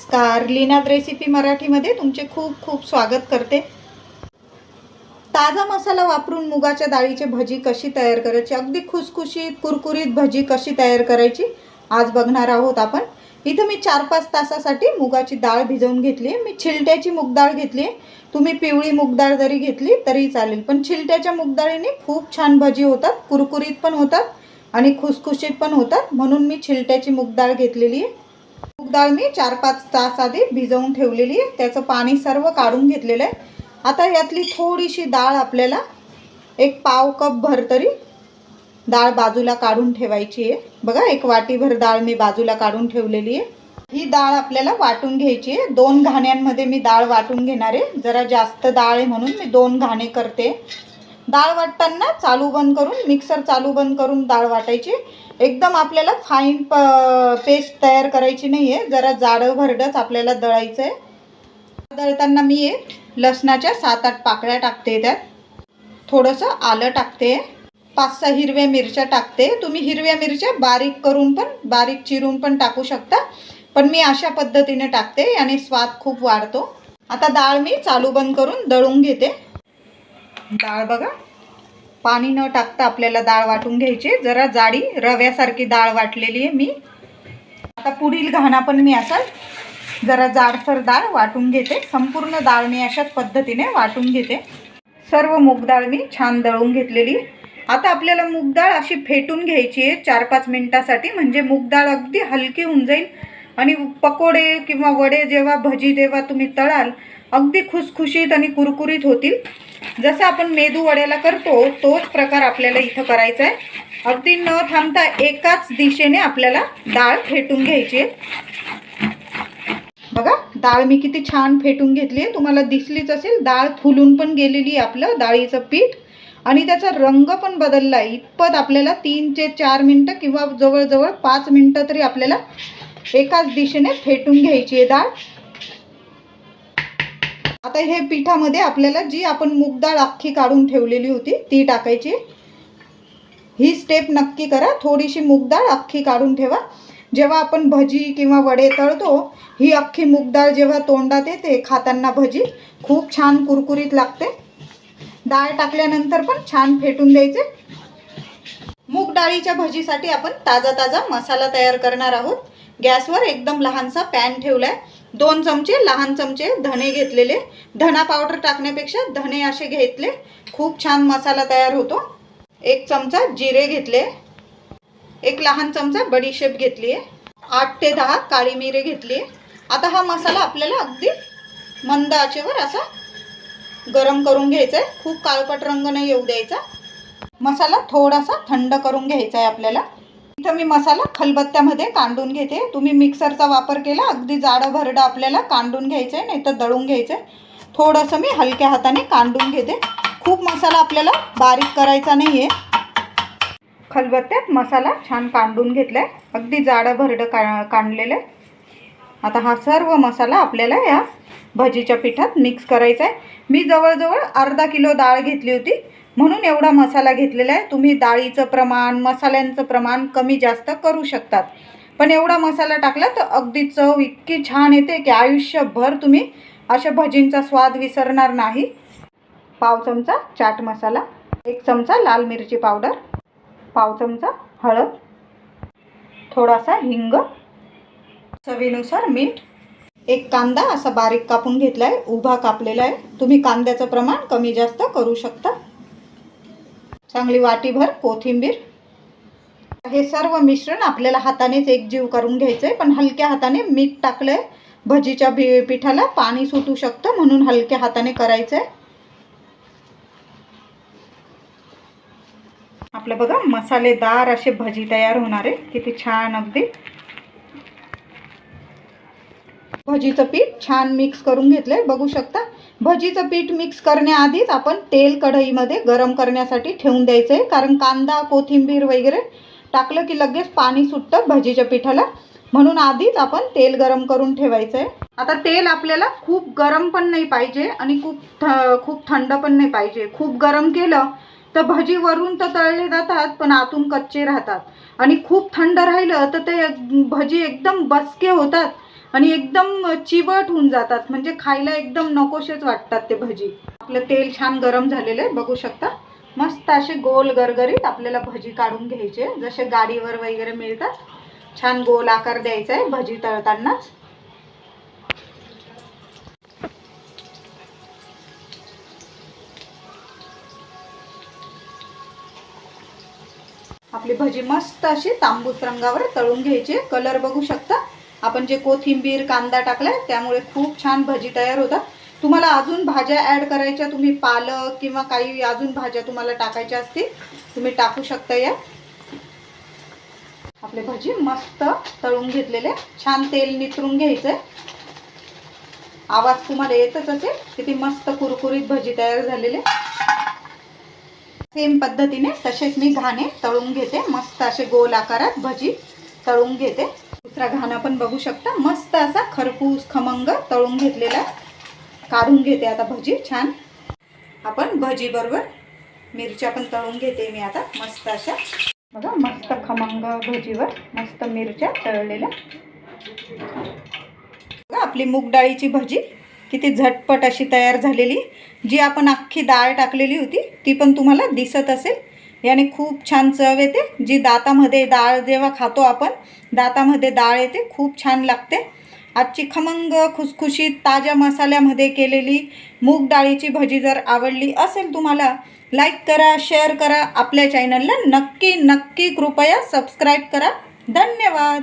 नमस्कार लीनाद रेसिपी मराठीमध्ये तुमचे खूप खूप स्वागत करते. ताजा मसाला वापरून मुगाच्या डाळीची भजी कशी तयार करायची? अगदी खुसखुशीत कुरकुरीत भजी कशी तयार करायची? आज बघणार आहोत आपण. इथं मी चार पाच तासासाठी मुगाची डाळ भिजवून घेतली आहे. मी छिलट्याची मुगडाळ घेतली आहे. तुम्ही पिवळी मुगडाळ जरी घेतली तरी चालेल. पण छिलट्याच्या मुगडाळीने खूप छान भजी होतात कुरकुरीत पण होतात आणि खुसखुशीत पण होतात. म्हणून मी छिलट्याची मुगडाळ घेतलेली आहे. मूग डाळ मी चार पाच तास आधी भिजवून ठेवलेली आहे. त्याचं पाणी सर्व काढून घेतलेलं आहे. आता यातली थोडीशी डाळ आपल्याला एक पाव कप भर तरी डाळ बाजूला काढून ठेवायची आहे. बघा एक वाटीभर डाळ मी बाजूला काढून ठेवलेली आहे. ही डाळ आपल्याला वाटून घ्यायची आहे. दोन घाण्यांमध्ये मी डाळ वाटून घेणार आहे. जरा जास्त डाळ आहे म्हणून मी दोन घाणे करते. डाळ वाटताना चालू बंद करून मिक्सर चालू बंद करून डाळ वाटायची. एकदम आपल्याला फाईन प पेस्ट तयार करायची नाही आहे जरा जाडं भरडंच आपल्याला दळायचं आहे दळताना मी एक लसणाच्या सात आठ पाकळ्या टाकते त्यात. थोडंसं आलं टाकते. पाच सहा हिरव्या मिरच्या टाकते. तुम्ही हिरव्या मिरच्या बारीक करून पण बारीक चिरून पण टाकू शकता. पण मी अशा पद्धतीने टाकते आणि स्वाद खूप वाढतो. आता डाळ मी चालू बंद करून दळून घेते. डाळ बघा. पाणी न टाकता आपल्याला डाळ वाटून घ्यायची. जरा जाडी रव्यासारखी डाळ वाटलेली आहे मी. आता पुढील घाणा पण मी असा जरा जाडसर डाळ वाटून घेते. संपूर्ण डाळ मी अशाच पद्धतीने वाटून घेते. सर्व मूग डाळ मी छान दळून घेतलेली आता आपल्याला मूग डाळ अशी फेटून घ्यायची आहे चार पाच मिनटासाठी. म्हणजे मूग डाळ अगदी हलकी होऊन जाईल. आणि पकोडे किंवा वडे जेव्हा भजी जेव्हा तुम्ही तळाल अगदी खुसखुशीत आणि कुरकुरीत होतील. जसं आपण मेदू वड्याला करतो तोच प्रकार आपल्याला इथं करायचा आहे. अगदी न थांबता एकाच दिशेने आपल्याला डाळ फेटून घ्यायची आहे. बघा डाळ मी किती छान फेटून घेतली आहे. तुम्हाला दिसलीच असेल डाळ फुलून पण गेलेली आहे आपलं डाळीचं पीठ. आणि त्याचा रंग पण बदलला आहे. इतपत आपल्याला तीन ते चार मिनटं किंवा जवळजवळ पाच मिनटं तरी आपल्याला एकाच दिशेने फेटून घ्यायची आहे डाळ. आता हे पिठामध्ये आपल्याला जी आपण मूगडाळ अख्खी काढून ठेवलेली होती ती टाकायची. ही स्टेप नक्की करा. थोडीशी मूगडाळ अख्खी काढून ठेवा. जेव्हा आपण भजी किंवा वडे तळतो ही अख्खी मूग डाळ जेव्हा तोंडात येते खाताना भजी खूप छान कुरकुरीत लागते. डाळ टाकल्यानंतर पण छान फेटून द्यायचे. मूग डाळीच्या भजीसाठी आपण ताजा ताजा मसाला तयार करणार आहोत. गॅसवर एकदम लहानसा पॅन ठेवलाय. दोन चमचे लहान चमचे धणे घेतलेले. धना पावडर टाकण्यापेक्षा धणे असे घेतले. खूप छान मसाला तयार होतो. एक चमचा जिरे घेतले. एक लहान चमचा बडीशेप घेतली आहे आठ ते दहा काळी मिरे घेतली आहे आता हा मसाला आपल्याला अगदी मंद आचेवर असा गरम करून घ्यायचा आहे खूप काळपट रंग नाही येऊ द्यायचा. मसाला थोडासा थंड करून घ्यायचा आहे आपल्याला. इथं मी मसाला खलबत्त्यामध्ये कांडून घेते. तुम्ही मिक्सरचा वापर केला अगदी जाडं भरडं आपल्याला कांडून घ्यायचं आहे नाही तर दळून घ्यायचं आहे. थोडंसं मी हलक्या हाताने कांडून घेते. खूप मसाला आपल्याला बारीक करायचा नाही आहे खलबत्त्यात मसाला छान कांडून घेतला आहे अगदी जाडं भरडं का कांडलेलं आहे. आता हा सर्व मसाला आपल्याला या भजीच्या पिठात मिक्स करायचा आहे. मी जवळजवळ अर्धा किलो डाळ घेतली होती. म्हणून एवढा मसाला घेतलेला आहे. तुम्ही डाळीचं प्रमाण मसाल्यांचं प्रमाण कमी जास्त करू शकतात. पण एवढा मसाला टाकला तर अगदी चव इतकी छान येते की आयुष्यभर तुम्ही अशा भजींचा स्वाद विसरणार नाही. पाव चमचा चाट मसाला एक चमचा लाल मिरची पावडर पाव चमचा हळद थोडासा हिंग चवीनुसार मीठ एक कांदा असा बारीक कापून घेतला आहे उभा कापलेला आहे. तुम्ही कांद्याचं प्रमाण कमी जास्त करू शकता. चांगली वाटीभर कोथिंबीर. हे सर्व मिश्रण आपल्याला हातानेच एकजीव करून घ्यायचं आहे पण हलक्या हाताने मीठ टाकलं आहे भजीच्या बी पिठाला पाणी सुटू शकतं म्हणून हलक्या हाताने करायचं आहे आपलं बघा मसालेदार असे भजी तयार होणार आहे किती छान अगदी. भजीचं पीठ छान मिक्स करून घेतलंय. बघू शकता भजीचं पीठ मिक्स करण्याआधीच आपण तेल कढईमध्ये गरम करण्यासाठी ठेवून द्यायचं. आहे कारण कांदा कोथिंबीर वगैरे टाकलं की लगेच पाणी सुटतं भजीच्या पिठाला. म्हणून आधीच आपण तेल गरम करून ठेवायचं आहे आता तेल आपल्याला खूप गरम पण नाही पाहिजे आणि खूप थ खूप थंड पण नाही पाहिजे. खूप गरम केलं तर भजी वरून तर तळले जातात पण आतून कच्चे राहतात. आणि खूप थंड राहिलं तर ते भजी एकदम बसके होतात. आणि एकदम चिवट होऊन जातात. म्हणजे खायला एकदम नकोशेच वाटतात ते भजी. आपलं तेल छान गरम झालेलं आहे बघू शकता. मस्त असे गोल गरगरीत आपल्याला भजी काढून घ्यायचे. जसे गाडीवर वगैरे मिळतात छान गोल आकार द्यायचा आहे भजी तळतानाच. आपली भजी मस्त अशी तांबूस रंगावर तळून घ्यायची. कलर बघू शकता. आपण जे कोथिंबीर कांदा टाकलाय त्यामुळे खूप छान भजी तयार होतात. तुम्हाला अजून भाज्या ॲड करायच्या तुम्ही पालक किंवा काही अजून भाज्या तुम्हाला टाकायच्या असतील तुम्ही टाकू शकता या. आपले भजी मस्त तळून घेतलेले छान तेल नितरून घ्यायचंय. आवाज तुम्हाला येतच असेल किती मस्त कुरकुरीत भजी तयार झालेले. सेम पद्धतीने तसेच मी घाणे तळून घेते मस्त असे गोल आकारात भजी तळून घेते. दुसरा घाणा पण बघू शकता. मस्त असा खरपूस खमंग तळून घेतलेला. काढून घेते आता भजी छान. आपण भजी बरोबर मिरच्या पण तळून घेते मी आता मस्त अशा. बघा मस्त खमंग भजीवर मस्त मिरच्या तळलेल्या. बघा, आपली मूग डाळीची भजी किती झटपट अशी तयार झालेली. जी आपण अख्खी डाळ टाकलेली होती ती पण तुम्हाला दिसत असेल. याने खूप छान चव येते. जी दातामध्ये डाळ जेव्हा खातो आपण दातामध्ये डाळ येते खूप छान लागते. आजची खमंग खुसखुशीत ताज्या मसाल्यामध्ये केलेली मूग डाळीची भजी जर आवडली असेल तुम्हाला लाईक करा शेअर करा. आपल्या चॅनलला नक्की नक्की कृपया सबस्क्राईब करा. धन्यवाद.